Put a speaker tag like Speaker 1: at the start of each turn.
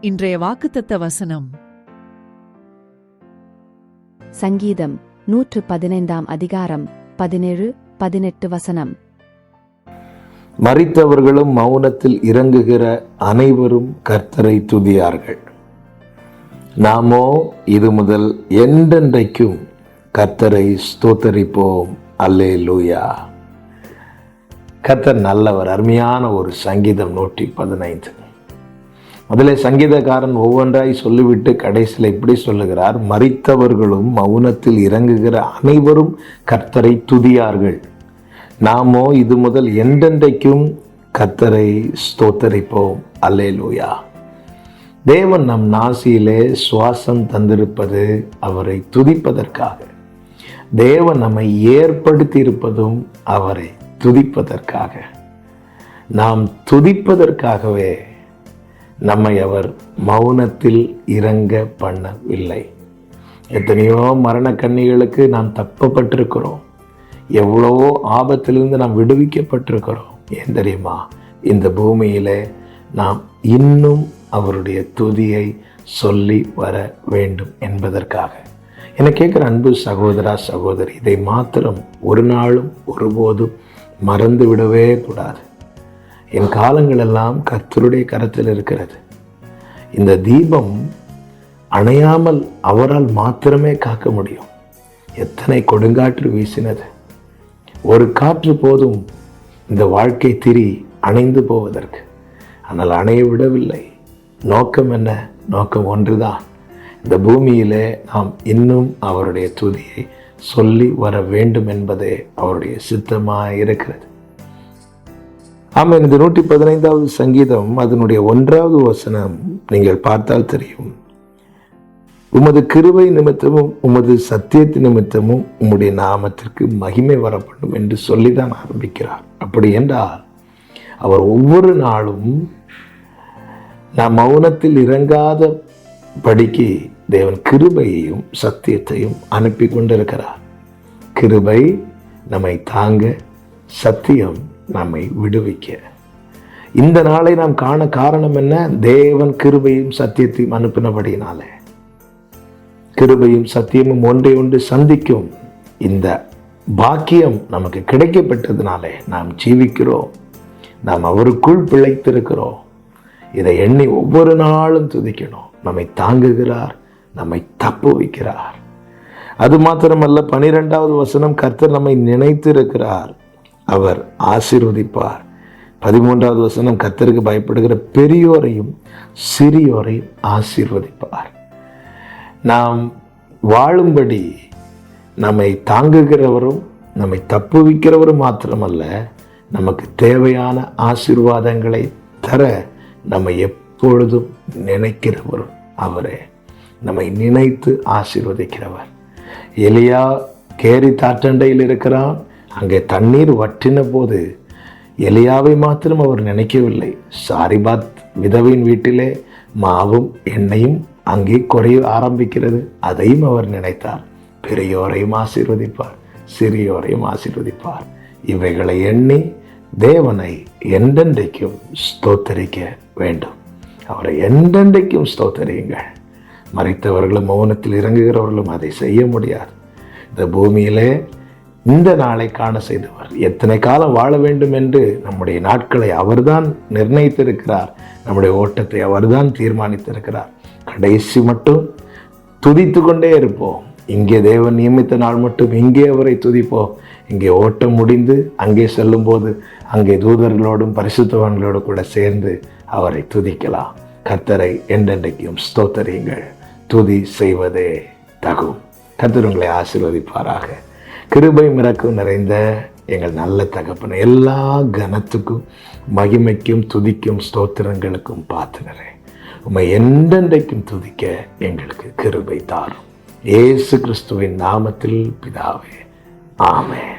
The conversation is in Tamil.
Speaker 1: இன்றைய வாக்குத்தத்த வசனம்.
Speaker 2: சங்கீதம் நூற்று பதினைந்தாம் அதிகாரம் பதினேழு பதினெட்டு வசனம்.
Speaker 3: மறித்தவர்களும் மௌனத்தில் இறங்குகிற அனைவரும் கர்த்தரை துதியார்கள். நாமோ இது முதல் என்றென்றைக்கும் கர்த்தரை ஸ்தோத்தரிப்போம். அல்லே லூயா கர்த்தர் நல்லவர் அருமையான ஒரு சங்கீதம் நூற்றி பதினைந்து. அதில் சங்கீதக்காரன் ஒவ்வொன்றாய் சொல்லிவிட்டு கடைசியில் இப்படி சொல்லுகிறார் மறித்தவர்களும் மௌனத்தில் இறங்குகிற அனைவரும் கர்த்தரை துதியார்கள். நாமோ இது முதல் என்றென்றைக்கும் கர்த்தரை ஸ்தோத்தரிப்போம். அல்லேலூயா. தேவன் நம் நாசியிலே சுவாசம் தந்திருப்பது அவரை துதிப்பதற்காக. தேவன் நம்மை ஏற்படுத்தியிருப்பதும் அவரை துதிப்பதற்காக. நாம் துதிப்பதற்காகவே நம்மை அவர் மௌனத்தில் இறங்க பண்ணவில்லை. எத்தனையோ மரண கண்ணிகளுக்கு நாம் தப்பப்பட்டிருக்கிறோம். எவ்வளவோ ஆபத்திலிருந்து நாம் விடுவிக்கப்பட்டிருக்கிறோம். ஏன் தெரியுமா? இந்த பூமியில் நாம் இன்னும் அவருடைய துதியை சொல்லி வர வேண்டும் என்பதற்காக. என கேட்குற அன்பு சகோதரா சகோதரி இதை மாத்திரம் ஒரு நாளும் ஒருபோதும் மறந்து விடவே கூடாது. என் காலங்கள் எல்லாம் கர்த்தருடைய கரத்தில் இருக்கிறது. இந்த தீபம் அணையாமல் அவரால் மாத்திரமே காக்க முடியும். எத்தனை கொடுங்காற்று வீசினது. ஒரு காற்று போதும் இந்த வாழ்க்கை திரி அணைந்து போவதற்கு. ஆனால் அணைய விடவில்லை. நோக்கம் என்ன? நோக்கம் ஒன்றுதான் இந்த பூமியிலே நாம் இன்னும் அவருடைய துதியை சொல்லி வர வேண்டும் என்பதே அவருடைய சித்தமாக இருக்கிறது ஆமாம் இந்த நூற்றி பதினைந்தாவது சங்கீதம் அதனுடைய ஒன்றாவது வசனம் நீங்கள் பார்த்தால் தெரியும். உமது கிருபை நிமித்தமும் உமது சத்தியத்து நிமித்தமும் உம்முடைய நாமத்திற்கு மகிமை வரப்படும் என்று சொல்லி தான் ஆரம்பிக்கிறார். அப்படி என்றால் அவர் ஒவ்வொரு நாளும் நாம் மௌனத்தில் இறங்காத படிக்கு தேவன் கிருபையையும் சத்தியத்தையும் அனுப்பி கொண்டிருக்கிறார். கிருபை நம்மை தாங்க சத்தியம் நம்மை விடுவிக்க. இந்த நாளை நாம் காண காரணம் என்ன? தேவன் கிருபையும் சத்தியத்தையும் அனுப்பினபடினாலே கிருபையும் சத்தியமும் ஒன்றை ஒன்று சந்திக்கும் இந்த பாக்கியம் நமக்கு கிடைக்கப்பட்டதுனாலே நாம் ஜீவிக்கிறோம். நாம் அவருக்குள் பிழைத்திருக்கிறோம். இதை எண்ணி ஒவ்வொரு நாளும் துதிக்கணும். நம்மை தாங்குகிறார் நம்மை தப்பு வைக்கிறார். அது மாத்திரமல்ல பனிரெண்டாவது வசனம் கர்த்தர் நம்மை நினைத்து இருக்கிறார் அவர் ஆசீர்வதிப்பார். பதிமூன்றாவது வசனம் கத்தருக்கு பயப்படுகிற பெரியோரையும் சிறியோரையும் ஆசீர்வதிப்பார். நாம் வாழும்படி நம்மை தாங்குகிறவரும் நம்மை தப்புவிக்கிறவரும் மாத்திரமல்ல நமக்கு தேவையான ஆசீர்வாதங்களை தர நம்ம எப்பொழுதும் நினைக்கிறவரும் அவரே. நம்மை நினைத்து ஆசீர்வதிக்கிறவர். எலியா கேரி தாற்றண்டையில் இருக்கிறான். அங்கே தண்ணீர் வற்றின போது எலியாவை மாத்திரம் அவர் நினைக்கவில்லை. சாரிபாத் விதவின் வீட்டிலே மாவும் எண்ணெயும் அங்கே குறைய ஆரம்பிக்கிறது. அதையும் அவர் நினைத்தார். பெரியோரையும் ஆசீர்வதிப்பார் சிறியோரையும் ஆசீர்வதிப்பார். இவைகளை எண்ணி தேவனை என்றென்றைக்கும் ஸ்தோத்தரிக்க வேண்டும். அவரை என்றென்றைக்கும் ஸ்தோத்தரியுங்கள். மறைத்தவர்களும் மௌனத்தில் இறங்குகிறவர்களும் அதை செய்ய முடியாது. இந்த பூமியிலே இந்த நாளை காண செய்தவர். எத்தனை காலம் வாழ வேண்டும் என்று நம்முடைய நாட்களை அவர்தான் நிர்ணயித்திருக்கிறார். நம்முடைய ஓட்டத்தை அவர்தான் தீர்மானித்திருக்கிறார். கடைசி மட்டும் துதித்து கொண்டே இருப்போம். இங்கே தேவன் நியமித்த நாள் மட்டும் இங்கே அவரை துதிப்போம். இங்கே ஓட்டம் முடிந்து அங்கே செல்லும்போது அங்கே தூதர்களோடும் பரிசுத்தவான்களோடு கூட சேர்ந்து அவரை துதிக்கலாம். கத்தரை என்றென்றைக்கும் ஸ்தோத்தரியுங்கள். துதி செய்வதே தகும். கத்தர் உங்களை ஆசீர்வதிப்பாராக. கிருபை மிரக்கும் நிறைந்த எங்கள் நல்ல தகப்பன எல்லா கனத்துக்கும் மகிமைக்கும் துதிக்கும் ஸ்தோத்திரங்களுக்கும் பார்த்துனரே. உம்மை எந்தெந்தைக்கும் துதிக்க எங்களுக்கு கிருபை தாரும். இயேசு கிறிஸ்துவின் நாமத்தில் பிதாவே. ஆமேன்.